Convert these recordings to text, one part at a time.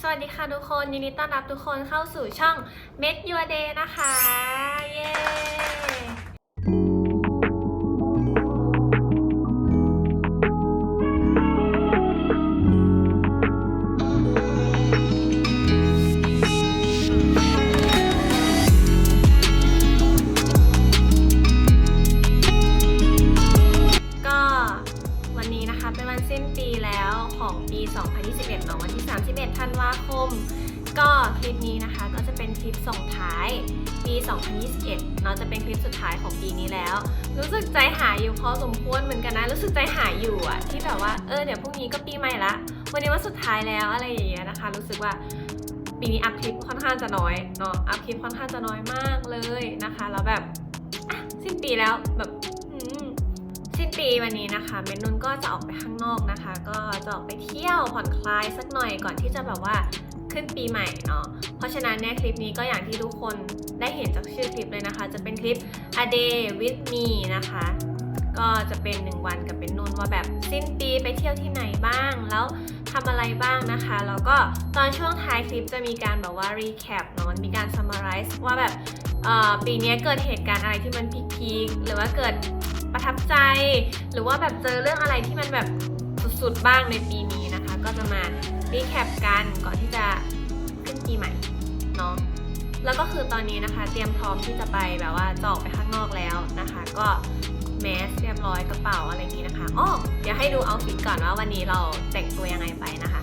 สวัสดีค่ะทุกคนยินดีต้อนรับทุกคนเข้าสู่ช่อง Make Your Day นะคะ เย้ จะเป็นคลิปสุดท้ายของปีนี้แล้ว รู้สึกใจหายอยู่พอสมควรเหมือนกันนะ รู้สึกใจหายอยู่อะที่แบบว่าเออเดี๋ยวพรุ่งนี้ก็ปีใหม่ละ วันนี้วันสุดท้ายแล้วอะไรอย่างเงี้ยนะคะ รู้สึกว่าปีนี้อัพคลิปค่อนข้างจะน้อยเนาะอัพคลิปค่อนข้างจะน้อยมากเลยนะคะแล้วแบบสิ้นปีแล้วแบบสิ้นปีวันนี้นะคะเมนนุนก็จะออกไปข้างนอกนะคะ ก็จะออกไปเที่ยวผ่อนคลายสักหน่อยก่อนที่จะแบบว่าขึ้นปีใหม่เนาะเพราะฉะนั้นเนี่ยคลิปนี้ก็อย่างที่ทุกคน ได้เห็นจากชื่อคลิปเลยนะคะ จะเป็นคลิป a day with me นะคะ ก็จะเป็นหนึ่งวันกับเป็นนุ่นว่าแบบสิ้นปีไปเที่ยวที่ไหนบ้าง แล้วทำอะไรบ้างนะคะ แล้วก็ตอนช่วงท้ายคลิปจะมีการแบบว่า recap เนาะมันมีการ summarize ว่าแบบปีนี้เกิดเหตุการณ์อะไรที่มันพีคๆหรือว่าเกิดประทับใจ หรือว่าแบบเจอเรื่องอะไรที่มันแบบสุดๆบ้างในปีนี้นะคะ ก็จะมารีแคปกันก่อนที่จะขึ้นปีใหม่เนาะ แล้วก็คือตอนนี้นะคะ เตรียมพร้อมที่จะไปแบบว่าจะออกไปข้างนอกแล้วนะคะ ก็แมสเรียบร้อยกระเป๋าอะไรนี้นะคะอ้อเดี๋ยวให้ดูเอาฟิตก่อนว่าวันนี้เราแต่งตัวยังไงไปนะคะ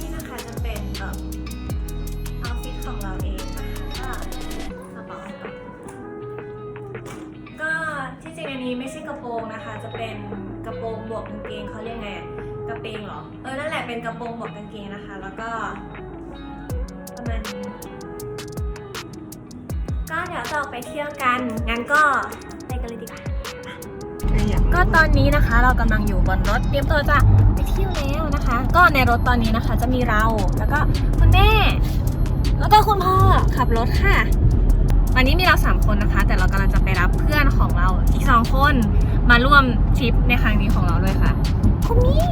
นี่นะคะจะเป็นเอ่อเอาฟิตของเราเองนะคะก็กระเป๋าก็ที่จริงอันนี้ไม่ใช่กระโปรงนะคะ จะเป็นกระโปรงบวกกางเกงเขาเรียกไง กระเปงเหรอ เออ นั่นแหละเป็นกระโปรงบวกกางเกงนะคะ แล้วก็ประมาณนี้ก็เดี๋ยวจะออกไปเที่ยวกัน งั้นก็ไปกันเลยดีกว่า ก็ตอนนี้นะคะเรากำลังอยู่บนรถเตรียมตัวจะไปเที่ยวแล้วนะคะ ก็ในรถตอนนี้นะคะ จะมีเราแล้วก็คุณแม่ แล้วก็คุณพ่อขับรถค่ะ วันนี้มีเราสามคนนะคะ แต่เรากำลังจะไปรับเพื่อนของเราอีกสองคนมาร่วมทริปในครั้งนี้ของเราด้วยค่ะ คุณนี่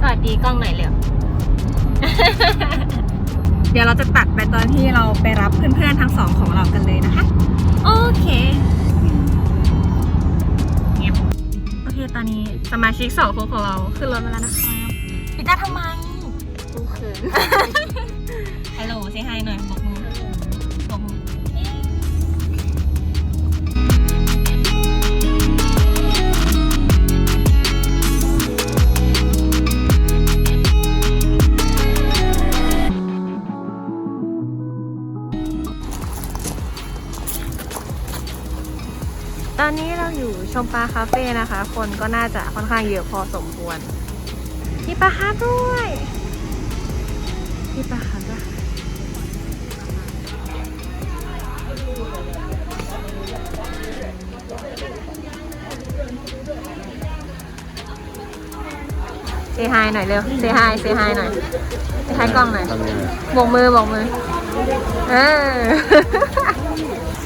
สวัสดีกล้องหน่อยเร็ว เดี๋ยวเราจะตัดไปตอนที่เราไปรับเพื่อนๆทั้งสองของเรากันเลยนะคะ โอเคเงียบโอเคตอนนี้สมาชิกสองคนของเราขึ้นรถมาแล้วนะคะปิดหน้าทำไมกูเขินฮัลโหลเซฮายหน่อยบอ ชมปลาคาเฟ่นะคะ คนก็น่าจะค่อนข้างเยอะพอสมควร มีปลาคาร์ฟด้วยมีปลาคาร์ฟด้วยค่ะเซฮายหน่อยเร็วเซฮายเซฮายหน่อยเซฮายกล้องหน่อยทำยังไงบอกมือบอกมือ เออ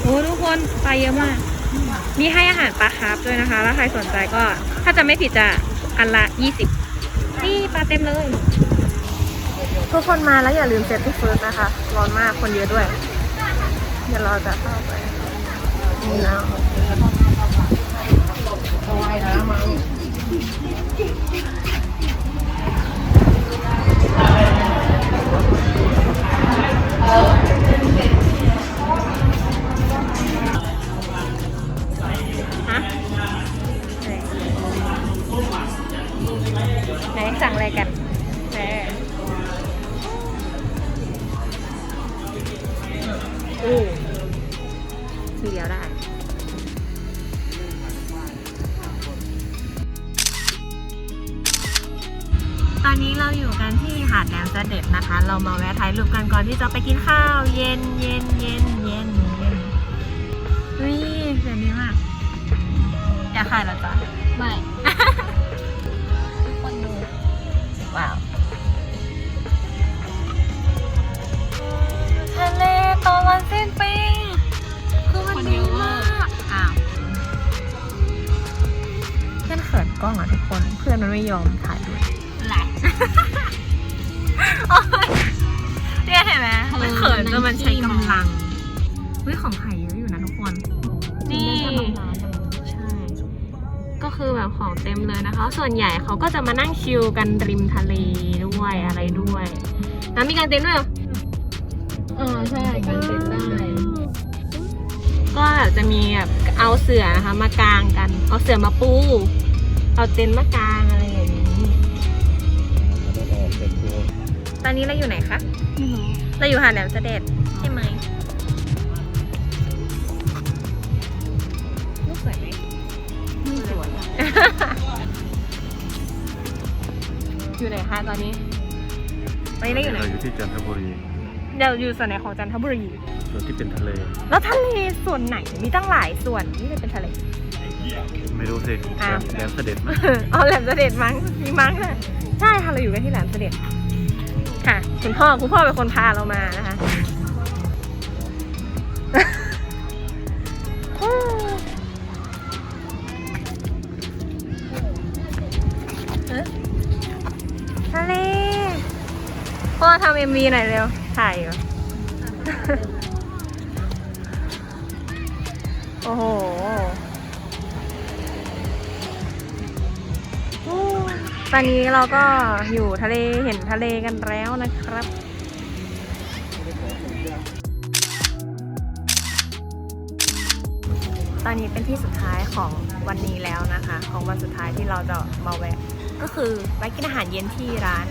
โอ้ทุกคนปลาเยอะมาก มีให้อาหารปลาคาร์ฟด้วยนะคะ แล้วใครสนใจก็ ถ้าจะไม่ผิดจะอันละ 20 นี่ปลาเต็มเลย ทุกคนมาแล้วอย่าลืมเซฟตี้เฟิร์สนะคะ ร้อนมากคนเยอะด้วย เดี๋ยวเราจะเข้าไปนี่นะฮะไหนไหนสั่งอะไรกันแหมอู้ทีเดียวได้ตอนนี้เราอยู่กันที่หาดแหลมเสด็จนะคะ เรามาแวะถ่ายรูปกันก่อนที่จะไปกินข้าว เย็นเย็นเย็น อยากขายเหรอจ๊ะ ไม่ ทุกคนดู ว้าวทะเลตอนวันสิ้นปีคือมันดีมากอ้าวเพื่อนเขินกล้องล้องอะทุกคน เพื่อนมันไม่ยอมถ่ายด้วยแหละเนี่ยเห็นไหมเออมันเขินจนมันใช้มันขี้กำลังเฮ้ยของไข่ คือแบบของเต็มเลยนะคะ ส่วนใหญ่เขาก็จะมานั่งชิลกันริมทะเลด้วยอะไรด้วยแล้วมีการเต็นท์ด้วยเหรอเออใช่การเต้นได้ ก็แบบจะมีแบบเอาเสื่อนะคะมากางกัน เอาเสื่อมาปู เอาเต็นท์มากางอะไรอย่างนี้ ตอนนี้เราอยู่ไหนคะ ไม่รู้ เราอยู่หาดแหลมเสด็จใช่ไหม อะอยู่ไหนคะตอนนี้ตอนนี้เราอยู่ไหนเราอยู่ที่จันทบุรี เราอยู่ส่วนไหนของจันทบุรี ส่วนที่เป็นทะเล แล้วทะเลส่วนไหน มีตั้งหลายส่วนที่เป็นทะเล ไม่รู้สิอ้าวแหลมเสด็จไหมอ๋อแหลมเสด็จมั้ง มีมั้งค่ะ ใช่ค่ะ เราอยู่กันที่แหลมเสด็จ ค่ะ คุณพ่อ คุณพ่อเป็นคนพาเรามานะคะ เอ็มวีหน่อยเร็ว ถ่ายอยู่โอ้โหตอนนี้เราก็อยู่ทะเลเห็นทะเลกันแล้วนะครับตอนนี้เป็นที่สุดท้ายของวันนี้แล้วนะคะ ของวันสุดท้ายที่เราจะมาแวะ ก็คือไปกินอาหารเย็นที่ร้าน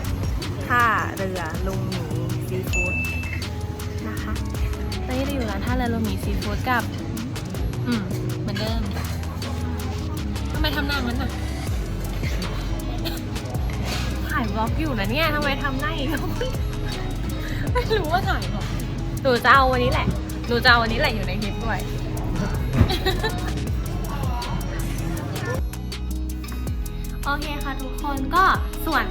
ท่าเรือลุงหมีซีฟู้ดนะคะ ตอนนี้เราอยู่ร้านท่าเรือลุงหมีซีฟู้ดกับ อืมเหมือนเดิมทำไมทำหน้างั้นน่ะถ่ายบล็อกอยู่นะเนี่ยทำไมทำหน้าอีกไม่รู้ว่าถ่ายหรอหนูจะเอาวันนี้แหละหนูจะเอาวันนี้แหละอยู่ในคลิปด้วยโอเคค่ะทุกคนก็ส่วน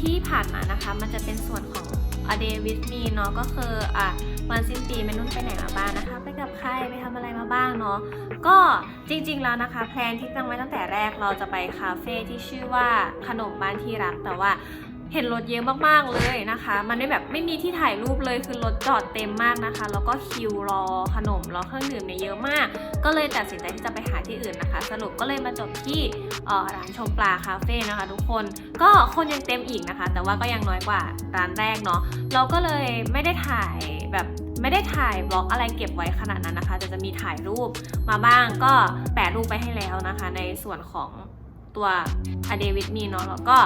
ที่ผ่านมานะคะ มันจะเป็นส่วนของ a day with me เนาะก็คืออะวันสิ้นปีเมนุ่นไปไหนมาบ้างนะคะ ไปกับใครไปทำอะไรมาบ้างเนาะก็จริงๆแล้วนะคะแพลนที่ตั้งไว้ตั้งแต่แรกเราจะไปคาเฟ่ที่ชื่อว่าขนมบ้านที่รักแต่ว่า เห็นรถเยอะมากๆเลยนะคะ มันไม่แบบไม่มีที่ถ่ายรูปเลยคือรถจอดเต็มมากนะคะ แล้วก็คิวรอขนมรอเครื่องดื่มเนี่ยเยอะมาก ก็เลยตัดสินใจที่จะไปหาที่อื่นนะคะ สรุปก็เลยมาจบที่ร้านชมปลาคาเฟ่นะคะ ทุกคนก็คนยังเต็มอีกนะคะ แต่ว่าก็ยังน้อยกว่าร้านแรกเนาะเราก็เลยไม่ได้ถ่ายแบบไม่ได้ถ่ายบล็อกอะไรเก็บไว้ขนาดนั้นนะคะแต่จะมีถ่ายรูปมาบ้างก็แปะรูปไปให้แล้วนะคะ ในส่วนของ ตัวอเดวิดมีเนาะแล้วก็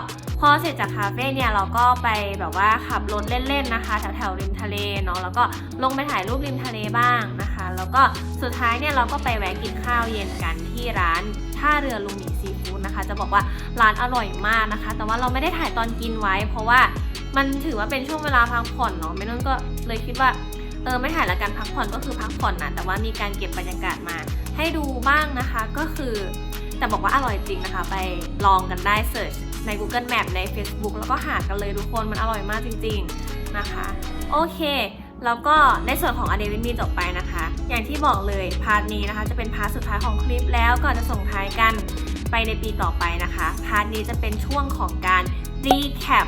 พอเสร็จจากคาเฟ่เนี่ยเราก็ไปแบบว่าขับรถเล่นๆนะคะ แถวๆริมทะเลเนาะแล้วก็ลงไปถ่ายรูปริมทะเลบ้างนะคะ แล้วก็สุดท้ายเนี่ยเราก็ไปแวะกินข้าวเย็นกันที่ร้านท่าเรือลุงหมีซีฟู้ดนะคะ จะบอกว่าร้านอร่อยมากนะคะ แต่ว่าเราไม่ได้ถ่ายตอนกินไว้ เพราะว่ามันถือว่าเป็นช่วงเวลาพักผ่อนเนาะไม่นุ่นก็เลยคิดว่าเออไม่ถ่ายละกันพักผ่อนก็คือพักผ่อนนะแต่ว่ามีการเก็บบรรยากาศมาให้ดูบ้างนะคะ ก็คือ แต่บอกว่าอร่อยจริงนะคะ ไปลองกันได้เสิร์ชใน Google Map ใน Facebook แล้วก็หากันเลยทุกคนมันอร่อยมากจริง ๆนะคะ โอเค แล้วก็ในส่วนของอเดวินมีจบไปนะคะ อย่างที่บอกเลยพาร์ทนี้นะคะ จะเป็นพาร์ทสุดท้ายของคลิปแล้วก่อนจะส่งท้ายกันไปในปีต่อไปนะคะ พาร์ทนี้จะเป็นช่วงของการ recap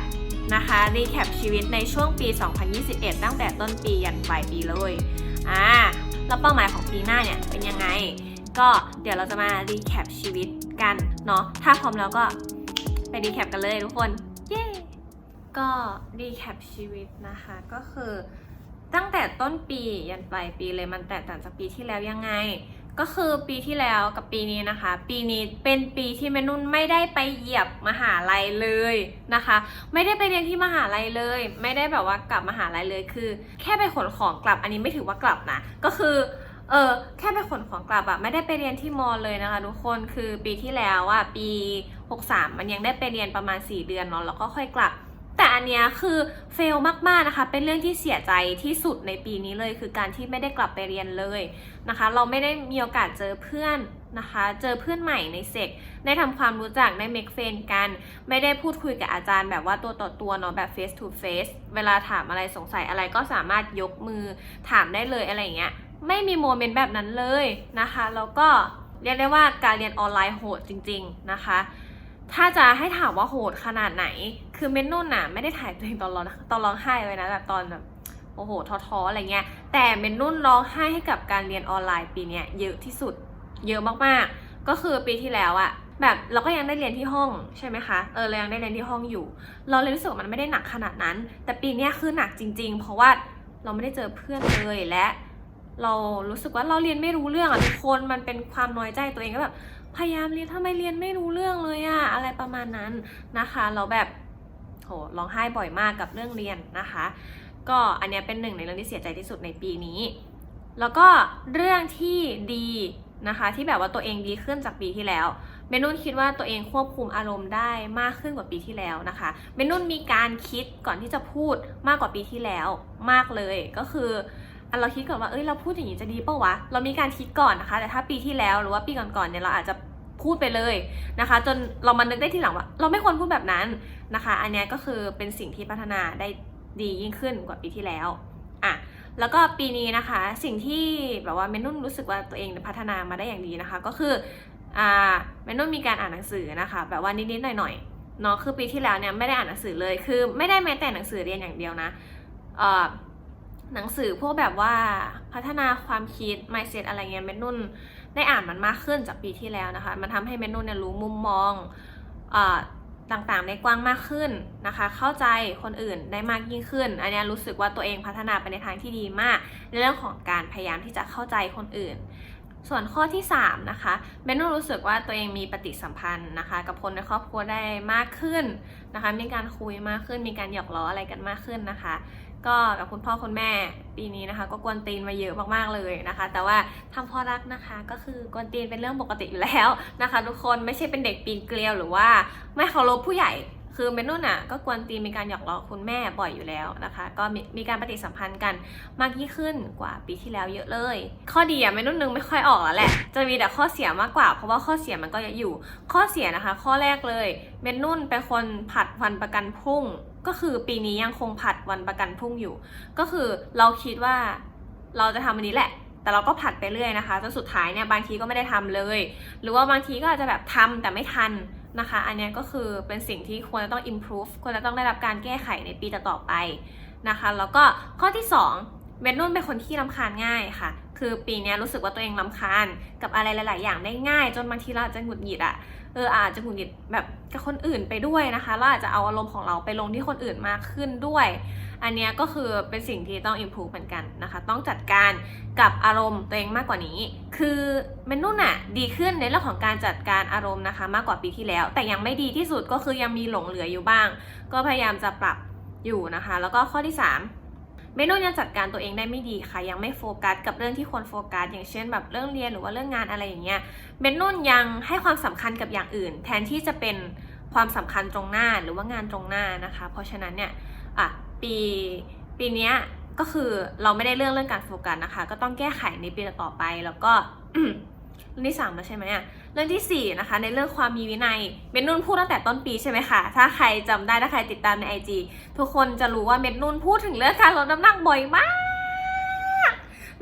นะคะ recap ชีวิตในช่วงปี 2021 ตั้งแต่ต้นปียันปลายปีเลยอ่าแล้วเป้าหมายของปีหน้าเนี่ยเป็นยังไง ก็เดี๋ยวเราจะมา recap ชีวิตกันเนาะถ้าพร้อมแล้วก็ไป recap กันเลยทุกคน เย้ ก็ recap ชีวิตนะคะก็คือตั้งแต่ต้นปียันปลายปีเลยมันแตกต่างจากปีที่แล้วยังไง ก็คือปีที่แล้วกับปีนี้นะคะ ปีนี้เป็นปีที่แม่นุ่นไม่ได้ไปเหยียบมหาลัยเลยนะคะ ไม่ได้ไปเรียนที่มหาลัยเลย ไม่ได้แบบว่ากลับมหาลัยเลยคือ แค่ไปขนของกลับอันนี้ไม่ถือว่ากลับนะ ก็คือ เออแค่ไปขนของกลับอะไม่ได้ไปเรียนที่มอเลยนะคะทุกคนคือปีที่แล้วอะปี 63 มันยังได้ไปเรียนประมาณ 4 เดือนเนาะแล้วก็ค่อยกลับ แต่อันเนี้ยคือเฟลมากๆนะคะ เป็นเรื่องที่เสียใจที่สุดในปีนี้เลย คือการที่ไม่ได้กลับไปเรียนเลยนะคะ เราไม่ได้มีโอกาสเจอเพื่อนนะคะ เจอเพื่อนใหม่ในเซกได้ทำความรู้จักได้เมคเฟนกัน ไม่ได้พูดคุยกับอาจารย์แบบว่าตัวต่อตัวเนาะแบบ face to face เวลาถามอะไรสงสัยอะไรก็สามารถยกมือถามได้เลยอะไรอย่างเงี้ย ไม่มีโมเมนต์แบบนั้นเลยนะคะแล้วก็เรียกได้ว่าการเรียนออนไลน์โหดจริง ๆนะคะ ถ้าจะให้ถามว่าโหดขนาดไหน คือเมนนุ่นน่ะไม่ได้ถ่ายตัวเองตอนร้องตอนร้องไห้ไว้นะแบบตอนแบบโอ้โหท้อๆอะไรเงี้ยแต่เมนนุ่นร้องไห้ให้กับการเรียนออนไลน์ปีเนี้ยเยอะที่สุดเยอะมากๆ ก็คือปีที่แล้วอะแบบเราก็ยังได้เรียนที่ห้องใช่ไหมคะ เออเรายังได้เรียนที่ห้องอยู่ เราเลยรู้สึกว่ามันไม่ได้หนักขนาดนั้น แต่ปีนี้คือหนักจริง ๆ เพราะว่าเราไม่ได้เจอเพื่อนเลยและ เรารู้สึกว่าเราเรียนไม่รู้เรื่องอะทุกคนมันเป็นความน้อยใจตัวเองก็แบบพยายามเรียนทำไมเรียนไม่รู้เรื่องเลยอะอะไรประมาณนั้นนะคะเราแบบโหร้องไห้บ่อยมากกับเรื่องเรียนนะคะ ก็อันเนี้ยเป็นหนึ่งในเรื่องที่เสียใจที่สุดในปีนี้ แล้วก็เรื่องที่ดีนะคะที่แบบว่าตัวเองดีขึ้นจากปีที่แล้วเมนุ่นคิดว่าตัวเองควบคุมอารมณ์ได้มากขึ้นกว่าปีที่แล้วนะคะเมนุ่นมีการคิดก่อนที่จะพูดมากกว่าปีที่แล้วมากเลยก็คือ อันเราคิดก่อนว่าเอ้ยเราพูดอย่างนี้จะดีเปล่าวะเรามีการคิดก่อนนะคะ แต่ถ้าปีที่แล้วหรือว่าปีก่อนๆเนี่ยเราอาจจะพูดไปเลยนะคะ จนเรามานึกได้ทีหลังว่า เราไม่ควรพูดแบบนั้นนะคะ อันนี้ก็คือเป็นสิ่งที่พัฒนาได้ดียิ่งขึ้นกว่าปีที่แล้วอะแล้วก็ปีนี้นะคะสิ่งที่แบบว่าเมนุ่นรู้สึกว่าตัวเองพัฒนามาได้อย่างดีนะคะ ก็คืออ่าเมนุ่นมีการอ่านหนังสือนะคะ แบบว่านิดๆหน่อยๆเนาะคือปีที่แล้วเนี่ยไม่ได้อ่านหนังสือเลยคือ ไม่ได้แม้แต่หนังสือเรียนอย่างเดียวนะเอ่อ หนังสือพวกแบบว่าพัฒนาความคิด mindset อะไรเงี้ยเมนุ่นได้อ่านมันมากขึ้นจากปีที่แล้วนะคะ มันทำให้เมนุ่นเนี่ยรู้มุมมองอ่อต่างๆ ได้กว้างมากขึ้นนะคะ เข้าใจคนอื่นได้มากยิ่งขึ้น อันนี้รู้สึกว่าตัวเองพัฒนาไปในทางที่ดีมาก ในเรื่องของการพยายามที่จะเข้าใจคนอื่น ส่วนข้อที่ 3 นะคะเบนนูรู้สึกว่าตัวเองมีปฏิสัมพันธ์นะคะ กับคนในครอบครัวได้มากขึ้นนะคะ มีการคุยมากขึ้น มีการหยอกล้ออะไรกันมากขึ้นนะคะ ก็กับคุณพ่อคุณแม่ปีนี้นะคะ ก็กวนตีนมาเยอะมากๆเลยนะคะ แต่ว่าทำเพอรักนะคะ ก็คือกวนตีนเป็นเรื่องปกติอยู่แล้วนะคะ ทุกคนไม่ใช่เป็นเด็กปีนเกลียวหรือว่าไม่เคารพผู้ใหญ่คือเมนุ่นอะก็กวนตีนมีการหยอกล้อคุณแม่บ่อยอยู่แล้วนะคะ ก็มีมีการปฏิสัมพันธ์กันมากยิ่งขึ้นกว่าปีที่แล้วเยอะเลย ข้อดีอะเมนุ่นนึงไม่ค่อยออกแล้วแหละจะมีแต่ข้อเสียมากกว่าเพราะว่าข้อเสียมันก็เยอะอยู่ ข้อเสียนะคะ ข้อแรกเลยเมนุ่นเป็นคนผัดวันประกันพรุ่ง ก็คือปีนี้ยังคงผัดวันประกันพรุ่งอยู่ ก็คือเราคิดว่าเราจะทำอันนี้แหละ แต่เราก็ผัดไปเรื่อยนะคะจนสุดท้ายเนี่ยบางทีก็ไม่ได้ทำเลย หรือว่าบางทีก็อาจจะแบบทำแต่ไม่ทันนะคะ อันนี้ก็คือเป็นสิ่งที่ควรจะต้อง improve ควรจะต้องได้รับการแก้ไขในปีต่อๆไปนะคะ แล้วก็ข้อที่2เวนนุ่นเป็นคนที่รำคาญง่ายค่ะ คือปีนี้รู้สึกว่าตัวเองรำคาญกับอะไรหลาย ๆ อย่างได้ง่าย จนบางทีเราอาจจะหงุดหงิดอะ เอออาจจะหงุดหงิดแบบกับคนอื่นไปด้วยนะคะเราอาจจะเอาอารมณ์ของเราไปลงที่คนอื่นมากขึ้นด้วย อันนี้ก็คือเป็นสิ่งที่ต้อง improve เหมือนกันนะคะ ต้องจัดการกับอารมณ์ตัวเองมากกว่านี้ คือเมนุ่นอะดีขึ้นในเรื่องของการจัดการอารมณ์นะคะ มากกว่าปีที่แล้ว แต่ยังไม่ดีที่สุดก็คือยังมีหลงเหลืออยู่บ้าง ก็พยายามจะปรับอยู่นะคะ แล้วก็ข้อที่ 3 เมนุ่นยังจัดการตัวเองได้ไม่ดีค่ะ ยังไม่โฟกัสกับเรื่องที่ควรโฟกัส อย่างเช่นแบบเรื่องเรียนหรือว่าเรื่องงานอะไรอย่างเงี้ยเมนุ่นยังให้ความสำคัญกับอย่างอื่น แทนที่จะเป็นความสำคัญตรงหน้าหรือว่างานตรงหน้านะคะ เพราะฉะนั้นเนี่ยอะปีปีเนี้ยก็คือเราไม่ได้เรื่องเรื่องการโฟกัสนะคะ ก็ต้องแก้ไขในปีต่อไปแล้วก็เรื่องที่สามแล้วใช่ไหมอะ รื่องที่สี่นะคะ ในเรื่องความมีวินัยเมดนุ่นพูดตั้งแต่ต้นปีใช่ไหมคะถ้าใครจำได้ถ้าใครติดตามใน IG ทุกคนจะรู้ว่าเมดนุ่นพูดถึงเรื่องการลดน้ำหนักบ่อยมาก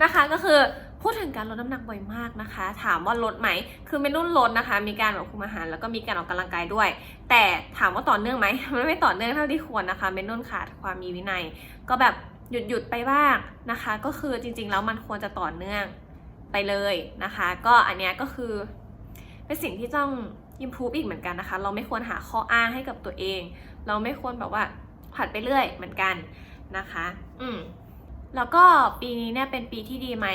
นะคะ ก็คือพูดถึงการลดน้ำหนักบ่อยมากนะคะ ถามว่าลดไหมคือเมดนุ่นลดนะคะ มีการแบบคุมอาหารแล้วก็มีการออกกำลังกายด้วย แต่ถามว่าต่อเนื่องไหมมันไม่ต่อเนื่องเท่าที่ควรนะคะเมนนุ่นขาดความมีวินัย ก็แบบหยุดหยุดไปบ้างนะคะ ก็คือจริงๆแล้วมันควรจะต่อเนื่องไปเลยนะคะ ก็อันเนี้ยก็คือ เป็นสิ่งที่ต้อง improve อีกเหมือนกันนะคะ เราไม่ควรหาข้ออ้างให้กับตัวเอง เราไม่ควรแบบว่าผัดไปเรื่อยเหมือนกันนะคะ อืมแล้วก็ปีนี้เนี่ยเป็นปีที่ดีไหม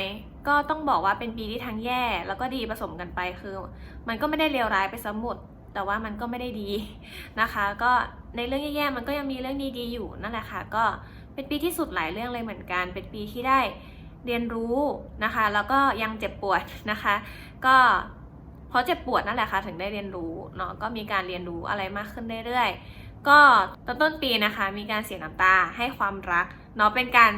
ก็ต้องบอกว่าเป็นปีที่ทั้งแย่ แล้วก็ดีผสมกันไปคือ มันก็ไม่ได้เลวร้ายไปซะหมดแต่ว่ามันก็ไม่ได้ดีนะคะ ก็ในเรื่องแย่ๆมันก็ยังมีเรื่องดีๆอยู่นั่นแหละค่ะ ก็เป็นปีที่สุดหลายเรื่องเลยเหมือนกัน เป็นปีที่ได้เรียนรู้นะคะ แล้วก็ยังเจ็บปวดนะคะ ก็ เพราะเจ็บปวดนั่นแหละค่ะถึงได้เรียนรู้เนาะก็มีการเรียนรู้อะไรมากขึ้นเรื่อยๆ ก็ตอนต้นปีนะคะ มีการเสียน้ำตาให้ความรักเนาะเป็นการ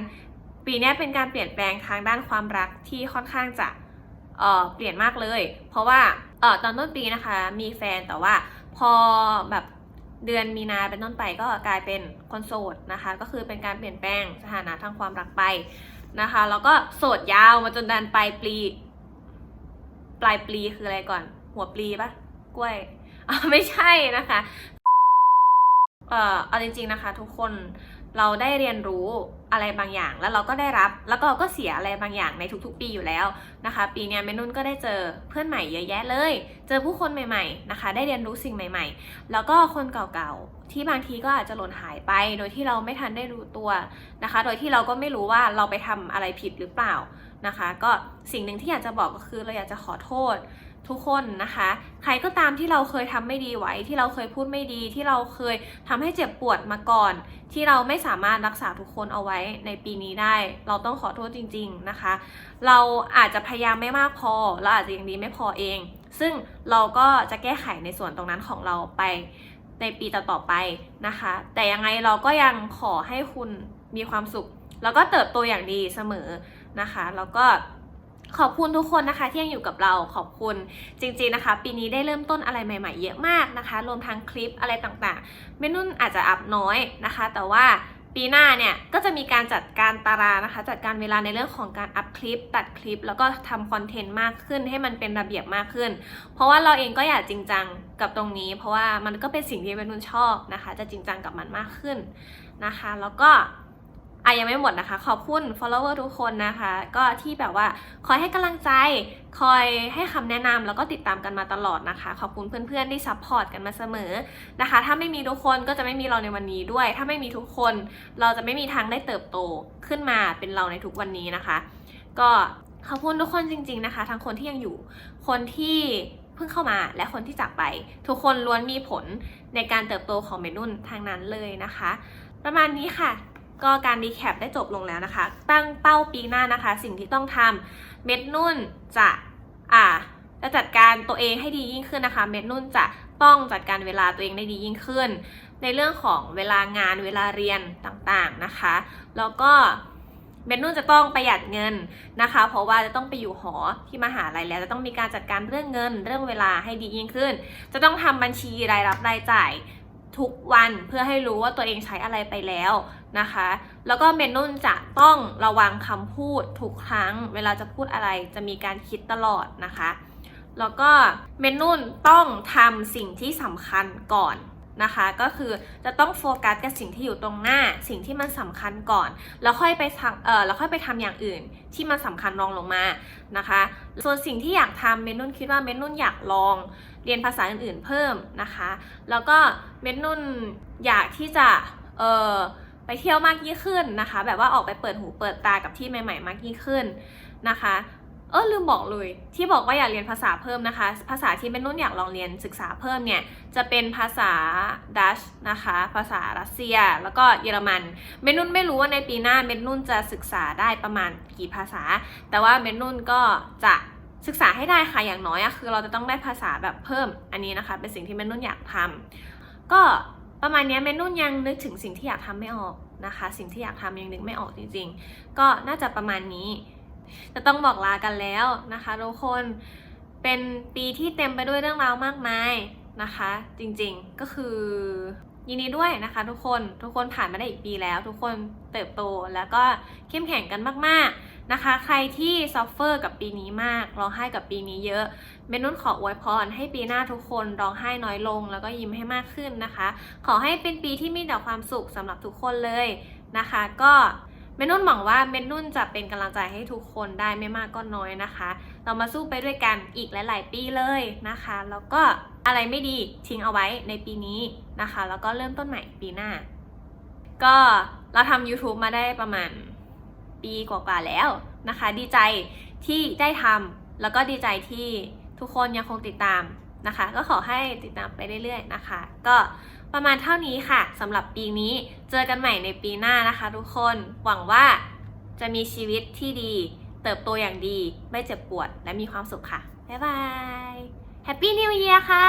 ปีนี้เป็นการเปลี่ยนแปลงทางด้านความรักที่ค่อนข้างจะเเปลี่ยนมากเลย เพราะว่าออตอนต้นปีนะคะมีแฟนแต่ว่าพอแบบเดือนมีนาเป็นต้นไปก็กลายเป็นคนโสดนะคะ ก็คือเป็นการเปลี่ยนแปลงสถานะทางความรักไปนะคะ แล้วก็โสดยาวมาจนดันปลายปี ปลายปลีคืออะไรก่อน หัวปลีปะกล้วยอะไม่ใช่นะคะ เอ่อเอาจริงๆนะคะ ทุกคน เราได้เรียนรู้อะไรบางอย่าง แล้วเราก็ได้รับ แล้วก็เราก็เสียอะไรบางอย่างในทุกๆ ปีอยู่แล้วนะคะ ปีนี้เมนุ่นก็ได้เจอเพื่อนใหม่เยอะแยะเลย เจอผู้คนใหม่ๆนะคะ ได้เรียนรู้สิ่งใหม่ ๆ แล้วก็คนเก่าๆ ที่บางทีก็อาจจะหล่นหายไป โดยที่เราไม่ทันได้รู้ตัวนะคะ โดยที่เราก็ไม่รู้ว่าเราไปทำอะไรผิดหรือเปล่านะคะ ก็สิ่งหนึ่งที่อยากจะบอกก็คือเราอยากจะขอโทษ ทุกคนนะคะ ใครก็ตามที่เราเคยทำไม่ดีไว้ ที่เราเคยพูดไม่ดี ที่เราเคยทำให้เจ็บปวดมาก่อน ที่เราไม่สามารถรักษาทุกคนเอาไว้ในปีนี้ได้ เราต้องขอโทษจริง ๆนะคะ เราอาจจะพยายามไม่มากพอ เราอาจจะยังดีไม่พอเอง ซึ่งเราก็จะแก้ไขในส่วนตรงนั้นของเราไปในปีต่อๆไปนะคะ แต่ยังไงเราก็ยังขอให้คุณมีความสุข แล้วก็เติบโตอย่างดีเสมอนะคะ แล้วก็ ขอบคุณทุกคนนะคะที่ยังอยู่กับเราขอบคุณจริงๆนะคะ ปีนี้ได้เริ่มต้นอะไรใหม่ ๆ เยอะมากนะคะ รวมทั้งคลิปอะไรต่างๆเมนุ่นอาจจะอัพน้อยนะคะ แต่ว่าปีหน้าเนี่ยก็จะมีการจัดการตารางนะคะ จัดการเวลาในเรื่องของการอัพคลิป ตัดคลิป แล้วก็ทำคอนเทนต์มากขึ้นให้มันเป็นระเบียบมากขึ้น เพราะว่าเราเองก็อยากจริงจังกับตรงนี้ เพราะว่ามันก็เป็นสิ่งที่เมนุ่นชอบนะคะ จะจริงจังกับมันมากขึ้นนะคะ แล้วก็ อะยังไม่หมดนะคะ ขอบคุณ follower ทุกคนนะคะ ก็ที่แบบว่าคอยให้กำลังใจ คอยให้คำแนะนำแล้วก็ติดตามกันมาตลอดนะคะ ขอบคุณเพื่อนๆที่ซัพพอร์ตกันมาเสมอนะคะ ถ้าไม่มีทุกคนก็จะไม่มีเราในวันนี้ด้วย ถ้าไม่มีทุกคน เราจะไม่มีทางได้เติบโตขึ้นมาเป็นเราในทุกวันนี้นะคะ ก็ขอบคุณทุกคนจริง ๆนะคะ ทั้งคนที่ยังอยู่ คนที่เพิ่งเข้ามาและคนที่จากไป ทุกคนล้วนมีผลในการเติบโตของเมนุ่นทางนั้นเลยนะคะ ประมาณนี้ค่ะ ก็การรีแคปได้จบลงแล้วนะคะ ตั้งเป้าปีหน้านะคะ สิ่งที่ต้องทำเม็ดนุ่นจะอ่าจะจัดการตัวเองให้ดียิ่งขึ้นนะคะ เม็ดนุ่นจะต้องจัดการเวลาตัวเองได้ดียิ่งขึ้น ในเรื่องของเวลางานเวลาเรียนต่างๆนะคะ แล้วก็เม็ดนุ่นจะต้องประหยัดเงินนะคะ เพราะว่าจะต้องไปอยู่หอที่มหาลัยแล้ว จะต้องมีการจัดการเรื่องเงิน เรื่องเวลาให้ดียิ่งขึ้น จะต้องทำบัญชีรายรับรายจ่าย ทุกวันเพื่อให้รู้ว่าตัวเองใช้อะไรไปแล้วนะคะ แล้วก็เมนนุ่นจะต้องระวังคำพูดทุกครั้ง เวลาจะพูดอะไรจะมีการคิดตลอดนะคะ แล้วก็เมนนุ่นต้องทำสิ่งที่สำคัญก่อน นะคะ ก็คือจะต้องโฟกัสกับสิ่งที่อยู่ตรงหน้า สิ่งที่มันสำคัญก่อน แล้วค่อยไปทำเออแล้วค่อยไปทำอย่างอื่น ที่มันสำคัญรองลงมานะคะ ส่วนสิ่งที่อยากทำเมนุ่นคิดว่าเมนุ่นอยากลองเรียนภาษาอื่นๆเพิ่มนะคะ แล้วก็เมนนุ่นอยากที่จะเออไปเที่ยวมากยิ่งขึ้นนะคะ แบบว่าออกไปเปิดหูเปิดตากับที่ใหม่ ๆ มากยิ่งขึ้นนะคะ เออลืมบอกเลย ที่บอกว่าอยากเรียนภาษาเพิ่มนะคะ ภาษาที่เมนนุ่นอยากลองเรียนศึกษาเพิ่มเนี่ยจะเป็นภาษาดัชนะคะ ภาษารัสเซีย แล้วก็เยอรมันเมนนุ่นไม่รู้ว่าในปีหน้าเมนนุ่นจะศึกษาได้ประมาณกี่ภาษา แต่ว่าเมนนุ่นก็จะศึกษาให้ได้ค่ะอย่างน้อยอะคือเราจะต้องได้ภาษาแบบเพิ่มอันนี้นะคะ เป็นสิ่งที่เมนนุ่นอยากทำก็ประมาณนี้เมนนุ่นยังนึกถึงสิ่งที่อยากทำไม่ออกนะคะ สิ่งที่อยากทำยังนึกไม่ออกจริงๆ ก็น่าจะประมาณนี้ จะต้องบอกลากันแล้วนะคะทุกคนเป็นปีที่เต็มไปด้วยเรื่องราวมากมายนะคะ จริงๆก็คือยินดีด้วยนะคะ ทุกคนทุกคนผ่านมาได้อีกปีแล้ว ทุกคนเติบโตแล้วก็เข้มแข็งกันมากๆนะคะ ใครที่ซัฟเฟอร์กับปีนี้มากร้องไห้กับปีนี้เยอะเมนุ่นขออวยพรให้ปีหน้าทุกคนร้องไห้น้อยลง แล้วก็ยิ้มให้มากขึ้นนะคะ ขอให้เป็นปีที่มีแต่ความสุขสำหรับทุกคนเลยนะคะ ก็ เมนุ่นหวังว่าเมนุ่นจะเป็นกำลังใจให้ทุกคนได้ไม่มากก็น้อยนะคะ เรามาสู้ไปด้วยกันอีกหลาย ๆ ปีเลยนะคะ แล้วก็อะไรไม่ดีทิ้งเอาไว้ในปีนี้นะคะ แล้วก็เริ่มต้นใหม่ปีหน้า ก็เราทำ YouTube มาได้ประมาณปีกว่าๆแล้วนะคะ ดีใจที่ได้ทำแล้วก็ดีใจที่ทุกคนยังคงติดตามนะคะ ก็ขอให้ติดตามไปเรื่อย ๆ นะคะ ก็ ประมาณเท่านี้ค่ะสำหรับปีนี้เจอกันใหม่ในปีหน้านะคะทุกคนหวังว่าจะมีชีวิตที่ดี เติบโตอย่างดี ไม่เจ็บปวดและมีความสุขค่ะ บ๊ายบายแฮปปี้นิว e ียร์ค่ะ